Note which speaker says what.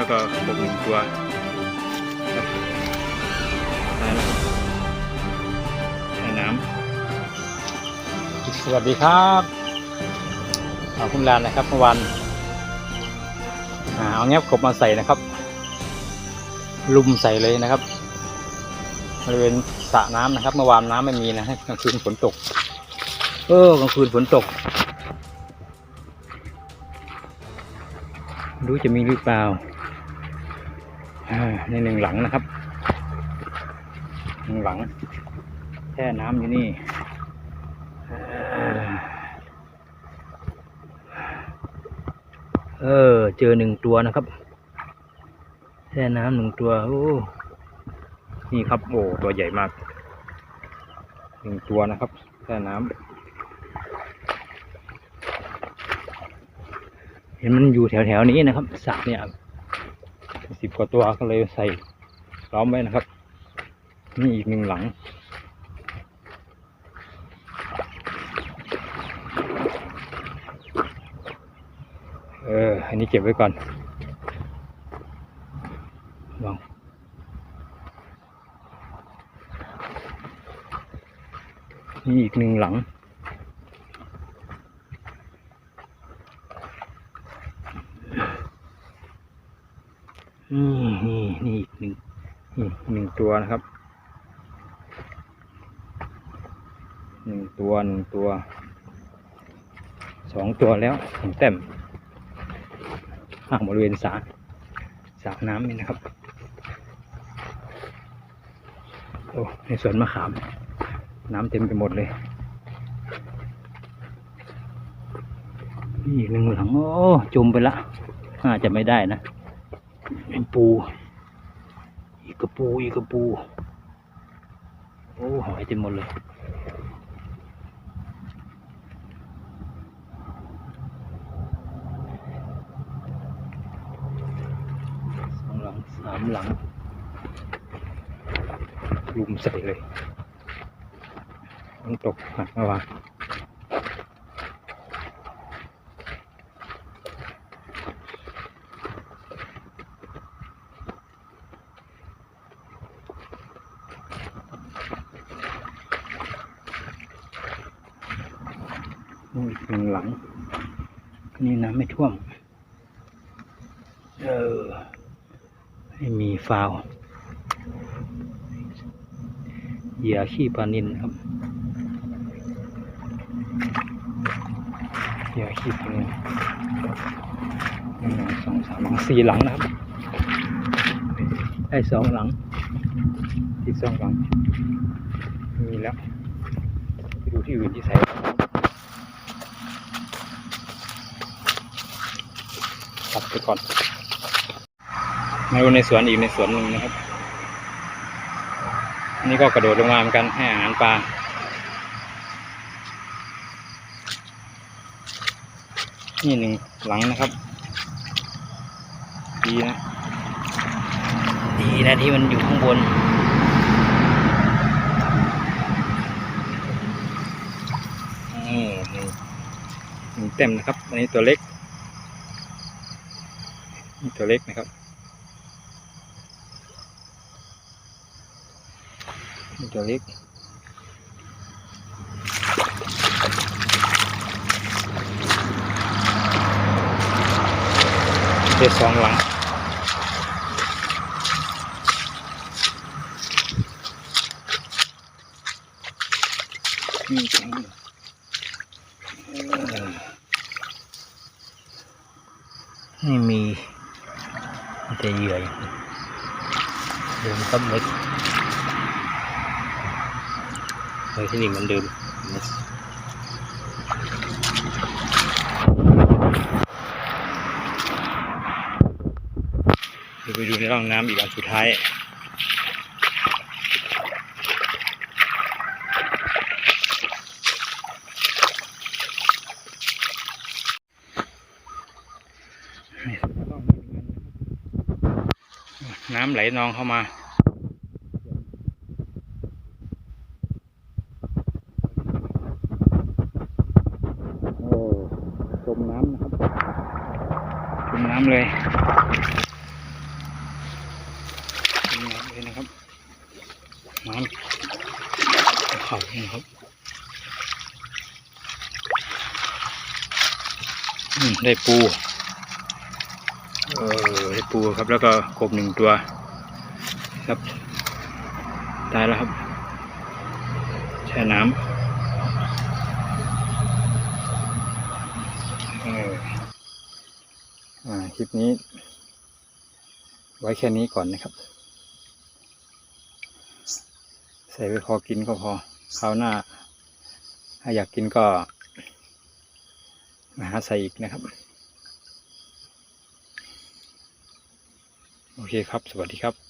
Speaker 1: แล้วก็กหนึ่งตัวครับได้แล้วครับน้ำสวัสดีครับเอาคุณลานนะครับเมื่อวานเอาแงบกบมาใส่นะครับ ลุมใส่เลยนะครับบริเวณสระน้ำนะครับ เมื่อวานน้ำไม่มีนะกลางคืนฝนตก เออกลางคืนฝนตก รู้จะมีหรือเปล่า ในหนึ่งหลังนะครับหนึ่งหลังแช่น้ำอยู่นี่เออ เจอหนึ่งตัวนะครับแช่น้ำหนึ่งตัวโอ้นี่ครับโอ้ตัวใหญ่มากหนึ่งตัวนะครับแช่น้ำเห็นมันอยู่แถวๆนี้นะครับสระเนี่ย สิบกว่าตัวก็เลยใส่ล้อมไว้นะครับ นี่อีกหนึ่งหลัง เออ อันนี้เก็บไว้ก่อนลองนี่อีกหนึ่งหลัง นี่นี่นี่อีกหนึ่งนี่หนึ่งตัวนะครับหนึ่งตัวหนึ่งตัวสองตัวแล้วหนึ่งเต็มห่างบริเวณสระสระน้ำนี่นะครับโอ้ในสวนมะขาม น้ำเต็มไปหมดเลยนี่อีกหนึ่งหลังโอ้จมไปละน่าจะไม่ได้นะ เป็นปู อีกกระปูอีกกระปู โอ้หอยเต็มหมดเลยสองหลังสามหลังลุมใส่เลยต้องตกหักมาวาง นี่อีกหนึ่งหลัง นี่น้ำไม่ท่วม เออไม่มีฟาวเหยื่อขี้ปลานินครับเหยื่อขี้ปลานินหนึ่งสองสามหลังสี่หลังนะครับ ได้สองหลังอีกสองหลัง มีแล้ว ไปดูที่อื่นที่ใส่ ตัดไปก่อนมาดูในสวนอีกในสวนหนึ่งนะครับ อันนี้ก็กระโดดลงมาเหมือนกันให้อาหารปลานี่หนึ่งหลังนะครับ ดีนะ ดีนะที่มันอยู่ข้างบนอืมหนึ่งหนึ่งเต็มนะครับ อันนี้ตัวเล็กนี่ ตัวเล็กนะครับตัวเล็กเด็ดสองหลังนี่สองหลังนี่มี แต่เหยื่อย่างนี้เดิมต้มเล็กไว้ที่นี่มือนเดิมเดี๋ยวไปดูในร่องน้ำอีกอันสุดท้ายน้ำไหลนองเข้ามาโอ้จมน้ำนะครับจมน้ำเลยเลยนะครับ น้ำเขานะครับอืมได้ปู เออได้ปูครับ แล้วก็กบหนึ่งตัว ครับ ตายแล้วครับ แช่น้ำเอออ่าคลิปนี้ ไว้แค่นี้ก่อนนะครับ ใส่ไว้พอกินก็พอคราวหน้า ถ้าอยากกินก็ มาหาใส่อีกนะครับ โอเคครับ สวัสดีครับ